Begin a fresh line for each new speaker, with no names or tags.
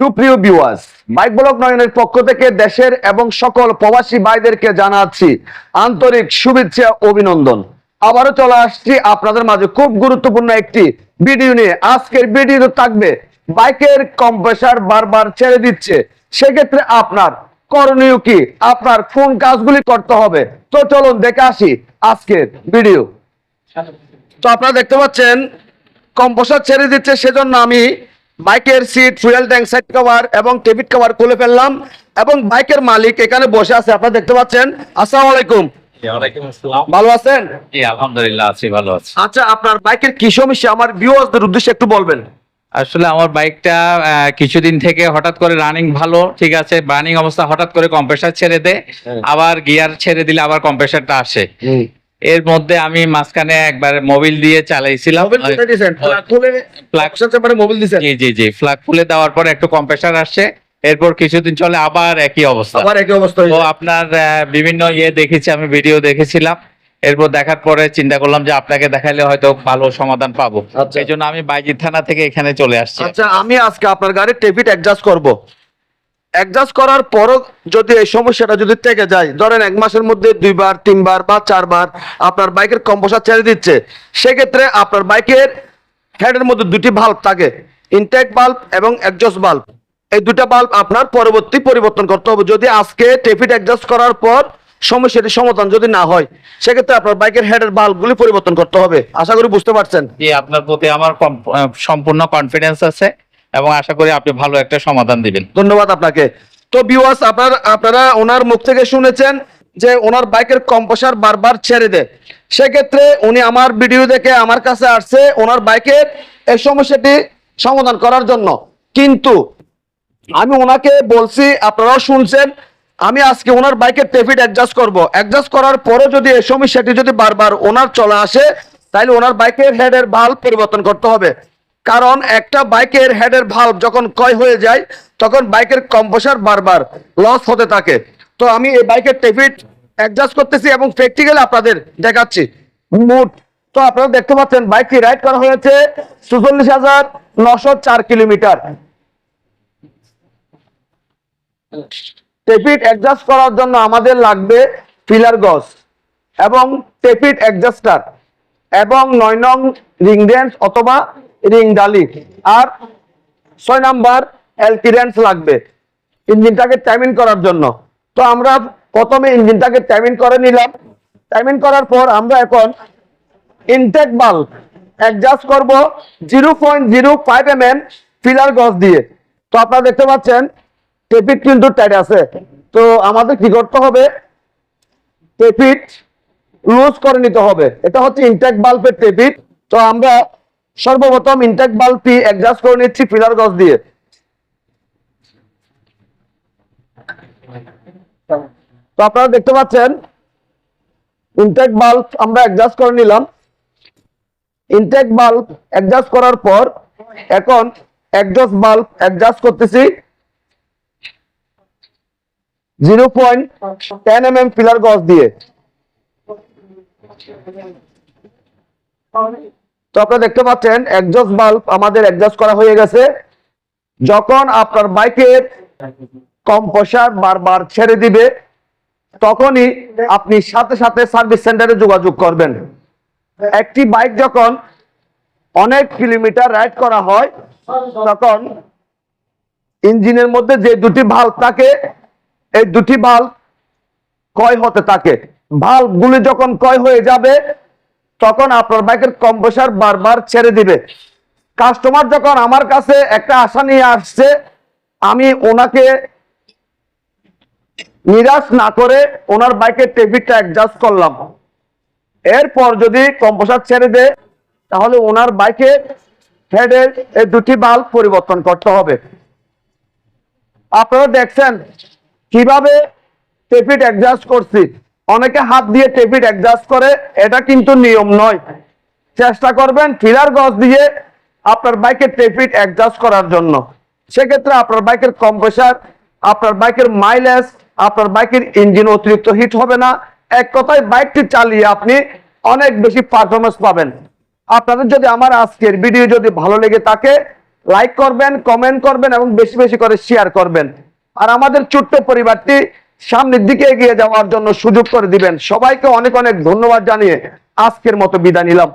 সুপ্রিয় viewers bike block নয়নের পক্ষ থেকে দেশের এবং সকল প্রবাসী ভাইদেরকে জানাচ্ছি আন্তরিক শুভেচ্ছা, অভিনন্দন। আবারও চলে আসছি আপনাদের মাঝে খুব গুরুত্বপূর্ণ একটি ভিডিও নিয়ে। আজকের ভিডিও থাকবে বাইকের কম্প্রেসার বারবার ছেড়ে দিচ্ছে। সেক্ষেত্রে আপনার করণীয় কি? আপনার কোন কাজগুলি করতে হবে? তো চলুন দেখে আসি আজকের ভিডিও তো আপনারা দেখতে পাচ্ছেন কম্পোসার ছেড়ে দিচ্ছে, সেজন্য আমি বাইকের seat fuel tank side cover এবং টেবিট কভার খুলে ফেললাম এবং বাইকের মালিক এখানে বসে আছে আপনারা দেখতে পাচ্ছেন। আসসালামু আলাইকুম। ভালো আছেন?
আলহামদুলিল্লাহ আছি ভালো আছি।
আচ্ছা আপনার বাইকের কি সমস্যা? আমার ভিউয়ার্সদের উদ্দেশ্যে একটু বলবেন।
আসলে আমার বাইকটা আহ, কিছুদিন থেকে হঠাৎ করে রানিং ভালো ঠিক আছে? রানিং অবস্থা হঠাৎ করে কম্প্রেসার ছেড়ে দেয়।
হ্যাঁ।
আবার গিয়ার ছেড়ে দিলে আবার কম্প্রেসারটা আসে। এর মধ্যে আমি মাঝখানে একবার মোবিল দিয়ে চালাইছিলাম। জি জি জি ফ্লাগ খুলে দেওয়ার পর একটু কম্প্রেসার আসছে। এরপর কিছুদিন চলে আবার একই অবস্থা।
আবার একই অবস্থা
তো আপনার বিভিন্ন ইয়ে দেখেছি আমি ভিডিও দেখেছিলাম। এরপর দেখার পরে চিন্তা করলাম যে আপনাকে দেখাইলে হয়তো ভালো সমাধান পাবো। সেই জন্য আমি বাইজিৎ থানা থেকে এখানে চলে আসছি।
আচ্ছা আমি আজকে আপনার গাড়ির টেপিট অ্যাডজাস্ট করব। অ্যাডজাস্ট করার পরও যদি এই সমস্যাটা যদি থেকে যায়, ধরেন এক মাসের মধ্যে দুইবার, তিনবার বা চারবার আপনার বাইকের কম্পোসার ছেড়ে দিচ্ছে, সেক্ষেত্রে আপনার বাইকের হেডের মধ্যে দুটি বাল্ব থাকে ইনটেক বাল্ব এবং অ্যাডজাস্ট বাল্ব এই দুটো বাল্ব আপনার পরবর্তী পরিবর্তন করতে হবে। যদি আজকে টেপিট অ্যাডজাস্ট করার পর সমস্যাটি সমাধান যদি না হয়, সেক্ষেত্রে আপনার বাইকের হেডের বাল্বগুলি পরিবর্তন করতে হবে। আশা করি বুঝতে পারছেন?
আপনার প্রতি আমার সম্পূর্ণ কনফিডেন্স আছে। এবং আশা করি আপনি ভালো একটা সমাধান দিবেন।
ধন্যবাদ আপনাকে। তো ভিউয়ার্স আপনার, আপনারা ওনার মুখ থেকে শুনেছেন যে ওনার বাইকের কম্পোসার বারবার ছেড়ে দেয়। সেক্ষেত্রে উনি আমার ভিডিও দেখে আমার কাছে আসছে ওনার বাইকের এই সমস্যাটি সমাধান করার জন্য। কিন্তু আমি ওনাকে বলছি, আপনারাও শুনছেন, আমি আজকে ওনার বাইকের টেফিট অ্যাডজাস্ট করব। অ্যাডজাস্ট করার পরে যদি এই সমস্যাটি যদি বারবার ওনার চলে আসে তাহলে ওনার বাইকের হেডের ভাল্ব পরিবর্তন করতে হবে। কারণ একটা বাইকের হেডের ভাল্ব যখন ক্ষয় হয়ে যায়, তখন বাইকের কম্পোসার বারবার লস হতে থাকে। তো আমি এই বাইকের টেফিট অ্যাডজাস্ট করতেছি এবং প্র্যাকটিক্যাল আপনাদের দেখাচ্ছি। মুড তো আপনারা দেখতে পাচ্ছেন, বাইকটি রাইড করা হয়েছে চুচল্লিশ হাজার নশো চার কিলোমিটার। টেপিট অ্যাডজাস্ট করার জন্য আমাদের লাগবে পিলার গজ এবং টেপিট অ্যাডজাস্টার এবং নয় নং রিং অথবা রিং ডালি আর ছয় নাম্বার এলকিরেন্স লাগবে ইঞ্জিনটাকে টাইমিং করার জন্য। তো আমরা প্রথমে ইঞ্জিনটাকে টাইমিং করে নিলাম। টাইমিং করার পর আমরা এখন ইনটেক বাল্ব অ্যাডজাস্ট করব zero point zero five M M feeler gauge দিয়ে। তো আপনারা দেখতে পাচ্ছেন, টেপিট কিন্তু টাইট আছে। তো আমাদের কি করতে হবে? টেপিট লুজ করে নিতে হবে। এটা হচ্ছে ইনটেক বাল্বের টেপিট। তো আমরা সর্বপ্রথম ইনটেক বাল্বটি অ্যাডজাস্ট করে নিচ্ছি ফিলার গজ দিয়ে। তো আপনারা দেখতে পাচ্ছেন ইনটেক বাল্ব আমরা অ্যাডজাস্ট করে নিলাম। ইনটেক বাল্ব অ্যাডজাস্ট করার পর এখন একজস্ট বাল্ব অ্যাডজাস্ট করতেছি। Zero point ten M M feeler gauge দিয়ে। তো আপনারা দেখতে পাচ্ছেন একজস্ট বাল্ব আমাদের অ্যাডজাস্ট করা হয়ে গেছে। যখন আপনার বাইকের কম্পোসার বারবার ছেড়ে দিবে, তখনই আপনি সাথে সাথে সার্ভিস সেন্টারে যোগাযোগ করবেন। একটি বাইক যখন অনেক কিলোমিটার রাইড করা হয়, তখন ইঞ্জিনের মধ্যে যে দুটি ভাল্ব থাকে, এই দুটি ভাল্ব ক্ষয় হতে থাকে। ভাল্ব গুলি যখন ক্ষয় হয়ে যাবে তখন আপনার বাইকের কম্প্রেসার বারবার ছেড়ে দিবে। কাস্টমার যখন আমার কাছে একটা আশা নিয়ে আসছে, আমি ওনাকে নিরাশ না করে ওনার বাইকের টেবিটটা অ্যাডজাস্ট করলাম। এরপর যদি কম্পোসার ছেড়ে দেয়, তাহলে ওনার বাইকে হেডের এই দুটি বাল্ব পরিবর্তন করতে হবে। আপনারা দেখছেন কীভাবে টেপিট অ্যাডজাস্ট করছি। অনেকে হাত দিয়ে টেপিট অ্যাডজাস্ট করে, এটা কিন্তু নিয়ম নয়। চেষ্টা করবেন ফিলার গজ দিয়ে আপনার বাইকের টেপিট অ্যাডজাস্ট করার জন্য। সেক্ষেত্রে আপনার বাইকের কম্প্রেসার আপনার বাইকের মাইলেজ আপনার বাইকের ইঞ্জিন অতিরিক্ত হিট হবে না। এক কথায় বাইকটি চালিয়ে আপনি অনেক বেশি পারফরমেন্স পাবেন। আপনাদের যদি আমার আজকের ভিডিও যদি ভালো লেগে থাকে লাইক করবেন কমেন্ট করবেন এবং বেশি বেশি করে শেয়ার করবেন। আর আমাদের ছোট্ট পরিবারটি সামনের দিকে এগিয়ে যাওয়ার জন্য সুযোগ করে দিবেন। সবাইকে অনেক অনেক ধন্যবাদ জানিয়ে আজকের মতো বিদায় নিলাম।